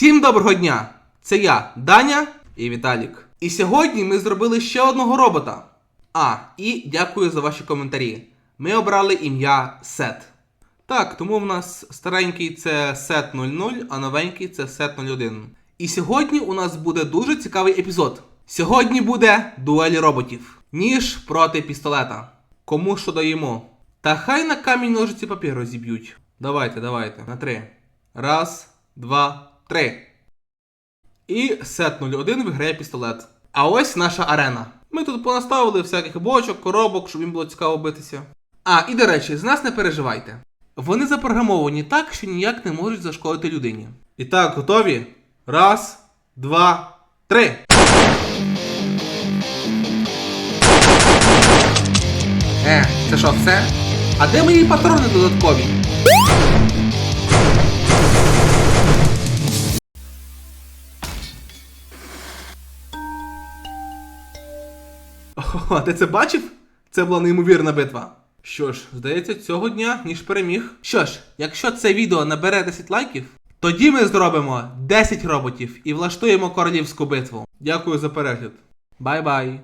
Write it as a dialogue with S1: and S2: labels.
S1: Всім доброго дня! Це я, Даня і Віталік. І сьогодні ми зробили ще одного робота. А, і дякую за ваші коментарі. Ми обрали ім'я Сет. Так, тому в нас старенький це Сет 00, а новенький це Сет 01. І сьогодні у нас буде дуже цікавий епізод. Сьогодні буде дуель роботів. Ніж проти пістолета. Кому що даємо? Та хай на камінь ножиці папір розіб'ють. Давайте, давайте, на три. Раз, два, три. І сет 01 виграє пістолет. А ось наша арена. Ми тут понаставили всяких бочок, коробок, щоб їм було цікаво битися. А, і до речі, з нас не переживайте. Вони запрограмовані так, що ніяк не можуть зашкодити людині. І так, готові? Раз, два, три. Е, це що, все? А де мої патрони додаткові? О, ти це бачив? Це була неймовірна битва. Що ж, здається, цього дня ніж переміг. Що ж, якщо це відео набере 10 лайків, тоді ми зробимо 10 роботів і влаштуємо королівську битву. Дякую за перегляд. Бай-бай.